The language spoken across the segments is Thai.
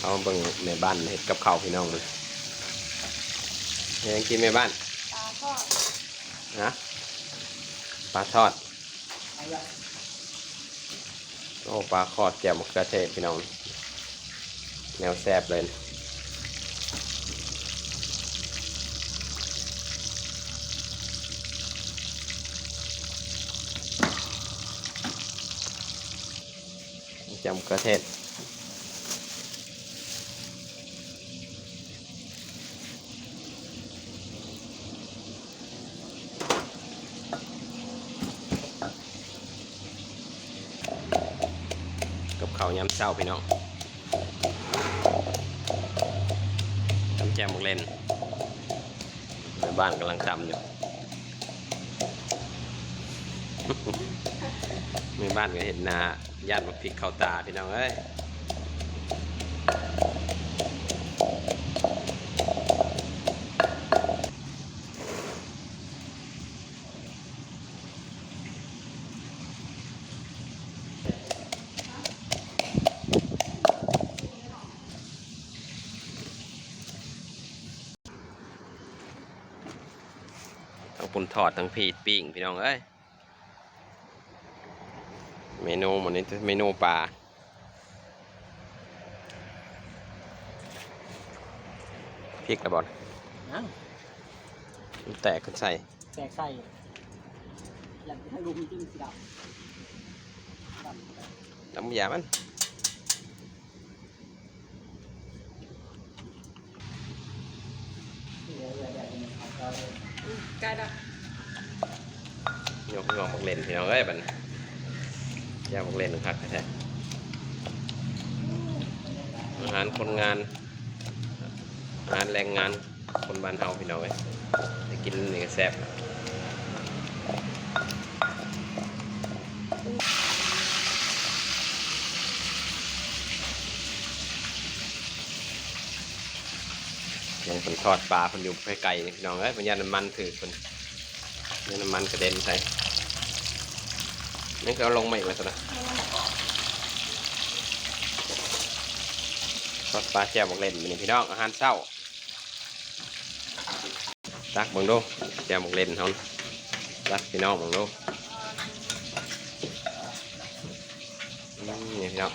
เอาเบิ่งแม่บ้านเฮ็ดกับข้าวพี่น้องเลยยังกินแม่บ้านปลาทอดนะปลาทอดโอ้ปลาคอดแจ่วมะเขือเทศพี่น้อง แนวแซ่บเลยจำกระเทศ กับข้าวยำเศร้าพี่น้องตำแจมหมกเล่นในบ้านกำลังตำอยู่ในบ้านก็เห็นนาญาติมาพริกเข้าตาพี่น้องเอ้ย ทั้งปุ่นทอดทั้งพีดปิ้งพี่น้องเอ้ยเมนูวันนี้เมนูปลาพริกระบอกนั่งมันแตกขึ้นใส่แตกใส่อยากให้ลุงจริงสิดับดับตำยามันเหลือเหลือแบบนี้ครับก็ไก่ด ยกงอมักเล่นพี่น้องเอ้ยบันยามักเล่นพักแท้อาหารคนงาน อาหารแรงงาน คนบ้านเฮาพี่น้องเอ้ยได้กินนี่ก็แซ่บยังคนทอดปลาคนอยู่ไกลๆนี่พี่น้องเอ้ยมันยาน้ำมันถือคนนี่น้ำมันกระเด็นใส่ นี่ก็เอาลงมาอีกแล้วสินะทอดปลาแจ่วบอกเล่นนนี่พี่น้องอาหารเช้าตักบังดูแจ่วบอกเล่นเขาตักพี่น้องบังดูนี่พี่น้อง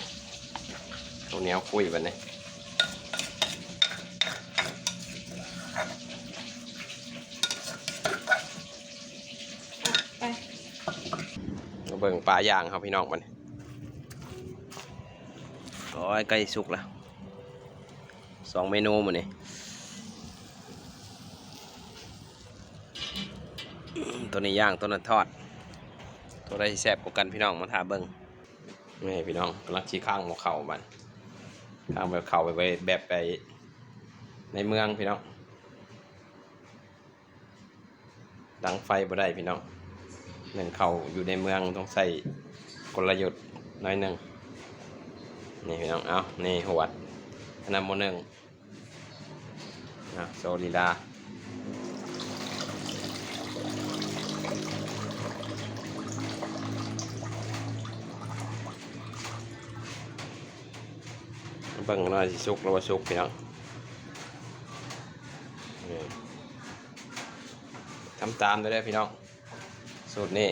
ข้าวเหนียวคุยแบบนี้ ไป มา เบิ่งปลาย่างครับพี่น้องมันโอ้ยใกล้สุกแล้วสองเมนูหมันนี่ตัวนี้ย่างตัวนั้นทอด ตัวใดแซ่บกว่ากันพี่น้องมาทาเบิ่งนี่พี่น้องกำลังชี้ข้างหมกเข่ามันข้างแบบเข่าไปไว้แบบไปในเมืองพี่น้องดังไฟบ่ได้พี่น้อง หนึ่งเขาอยู่ในเมืองต้องใส่กลยุทธ์น้อยหนึ่งนี่พี่น้องเอานี่หวดอันนำโมหนึ่งนะโซลีลาเบิ่งน่อยสิสุกหรือว่าสุกพี่น้องนี่ทำตามได้เลยพี่น้อง สูตรนี้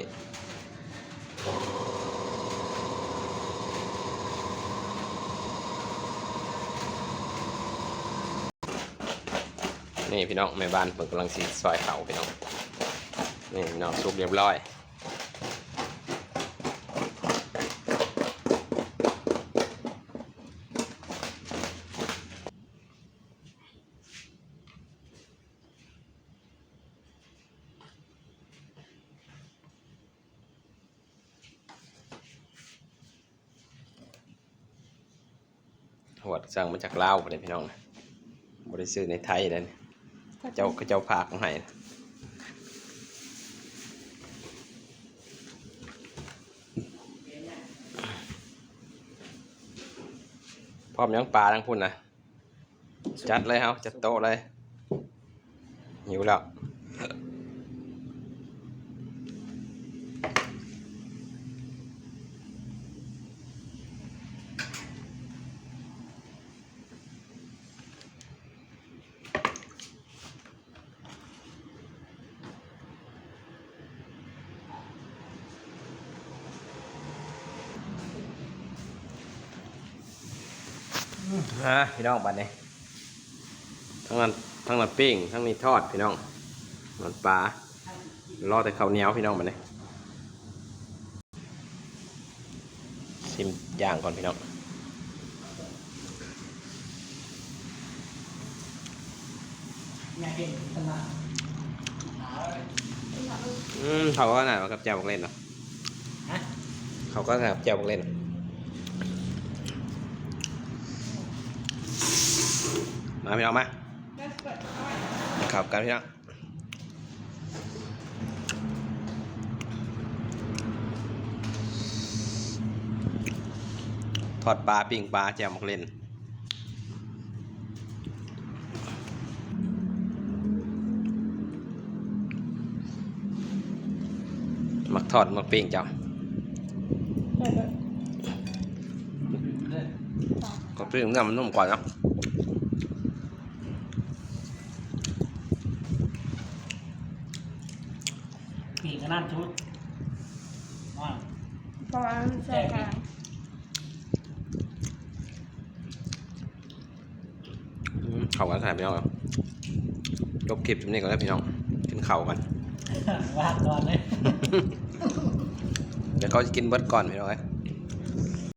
นี่พี่น้องแม่บ้านเปิดกำลังสีซอยเขาพี่น้องนี่พี่น้องสุกเรียบร้อย หวดสั่งมาจากลาวเลยพี่น้องนะบริซื้อในไทยเลยนี่เจ้าเขาเจ้าผากมาให้นะพร้อมยังปลาทั้งพุ่นนะจัดเลยครับจัดโต๊ะเลยหิวแล้ว อะพี่น้องบัดนี้ทั้งนั้นทั้งนั้นปิ้งทั้งนี้ทอดพี่น้องมันปลารอแต่ข้าวเหนียวพี่น้องบัดนี้ชิมย่างก่อนพี่น้องอยากเห็นขนาดอืมเขาก็หนากับแจวบักเล่นเนาะฮะเขาก็หนากับแจวบักเล่น มาพี่น้องมาแล้วเปิดเอาไว้มาขับกันพี่น้องทอดปลาปิ้งปลาแจวบักเล่นมักทอดมักปิ้งเจ้าเปิดเลยก็ปิ้งเนื้อมันนุ่มกว่าเนาะ กขนาดชุดว่าเพราะว่ามันใส่กลางอืมเข้ากันใส่พี่น้องครับจบคลิปนี้ก่อนแล้วพี่น้องกินข้าวกันว่าก่อนเลย เดี๋ยวเขาจะกินเบิร์ดก่อนพี่น้องเอ้ย